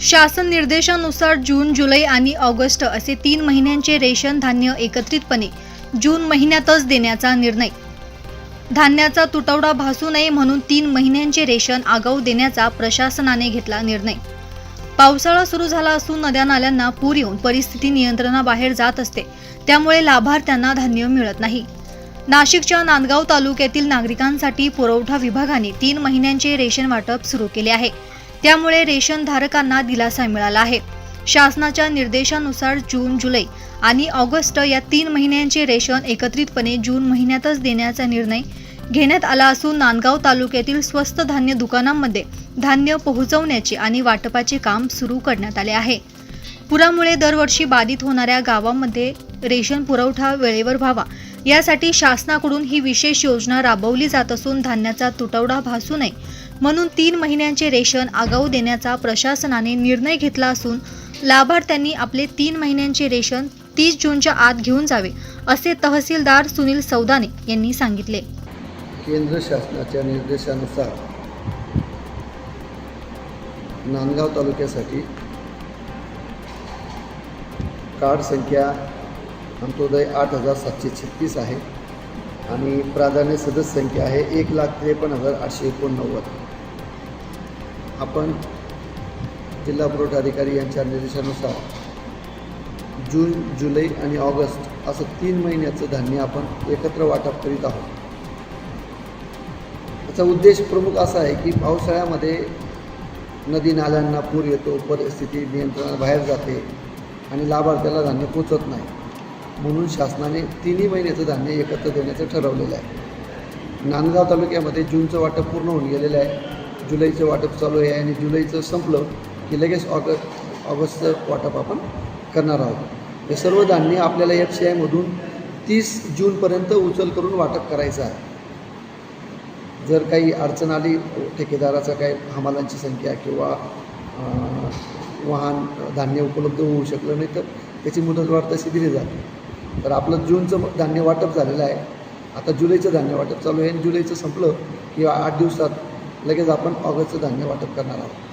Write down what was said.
शासन निर्देशानुसार जून जुलै आणि ऑगस्ट असे तीन महिन्यांचे रेशन धान्य एकत्रितपणे जून महिन्यातच देण्याचा निर्णय. धान्याचा तुटवडा भासू नये म्हणून तीन महिन्यांचे रेशन आगाऊ देण्याचा प्रशासनाने घेतला निर्णय. पावसाळा सुरू झाला असून नद्या नाल्यांना पूर येऊन परिस्थिती नियंत्रणाबाहेर जात असते. त्यामुळे लाभार्थ्यांना धान्य मिळत नाही. नाशिकच्या नांदगाव तालुक्यातील नागरिकांसाठी पुरवठा विभागाने तीन महिन्यांचे रेशन वाटप सुरू केले आहे. त्यामुळे रेशन धारकांना दिलासा मिळाला आहे. शासनाच्या निर्देशानुसार जून जुलै आणि ऑगस्ट या तीन महिन्यांचे रेशन एकत्रितपणे जून महिन्यातच देण्याचा निर्णय घेण्यात आला असून नांदगाव तालुक्यातील स्वस्त धान्य दुकानांमध्ये धान्य पोहोचवण्याचे आणि वाटपाचे काम सुरू करण्यात आले आहे. पुरामुळे दरवर्षी बाधित होणाऱ्या गावांमध्ये रेशन पुरवठा वेळेवर व्हावा. यासाठी शासनाकडून ही विशेष योजना राबवली जात असून धान्याचा तुटवडा भासू नये म्हणून तीन महिन्यांचे रेशन आगाऊ देण्याचा प्रशासनाने निर्णय घेतला असून लाभार्थ्यांनी आपले तीन महिन्यांचे रेशन तीस जूनच्या आत घेऊन जावे असे तहसीलदार सुनील सौदाने यांनी सांगितले. केंद्र शासनाच्या निर्देशानुसार नांदगाव तालुक्यासाठी कार्ड संख्या अंत्योदय आठ हजार सातशे छत्तीस आहे आणि प्राधान्य सदस्य संख्या आहे एक लाख त्रेपन्न हजार आठशे एकोणनव्वद. आपण जिल्हा पुरवठा अधिकारी यांच्या निर्देशानुसार जून जुलै आणि ऑगस्ट असं तीन महिन्याचं धान्य आपण एकत्र वाटप करीत आहोत. याचा उद्देश प्रमुख असा आहे की पावसाळ्यामध्ये नदी नाल्यांना पूर येतो परिस्थिती नियंत्रणाबाहेर जाते आणि लाभार्थ्याला धान्य पोचत नाही. म्हणून शासनाने तिन्ही महिन्याचं धान्य एकत्र देण्याचं ठरवलेलं आहे. नांदगाव तालुक्यामध्ये जूनचं वाटप पूर्ण होऊन गेलेलं आहे. जुलैचं वाटप चालू आहे आणि जुलैचं संपलं की लगेच ऑगस्ट ऑगस्टचं वाटप आपण करणार आहोत. हे सर्व धान्य आपल्याला एफ सी आयमधून तीस जूनपर्यंत उचल करून वाटप करायचं आहे. जर काही अडचण आली ठेकेदाराचा काही हमालांची संख्या किंवा वाहन धान्य उपलब्ध होऊ शकलं नाही तर त्याची मुदतवाढ तशी दिली जाते. तर आपलं जूनचं धान्य वाटप झालेलं आहे. आता जुलैचं धान्य वाटप चालू आहे आणि जुलैचं संपलं की आठ दिवसात लगेच आपण ऑगस्टचं धान्य वाटप करणार आहोत.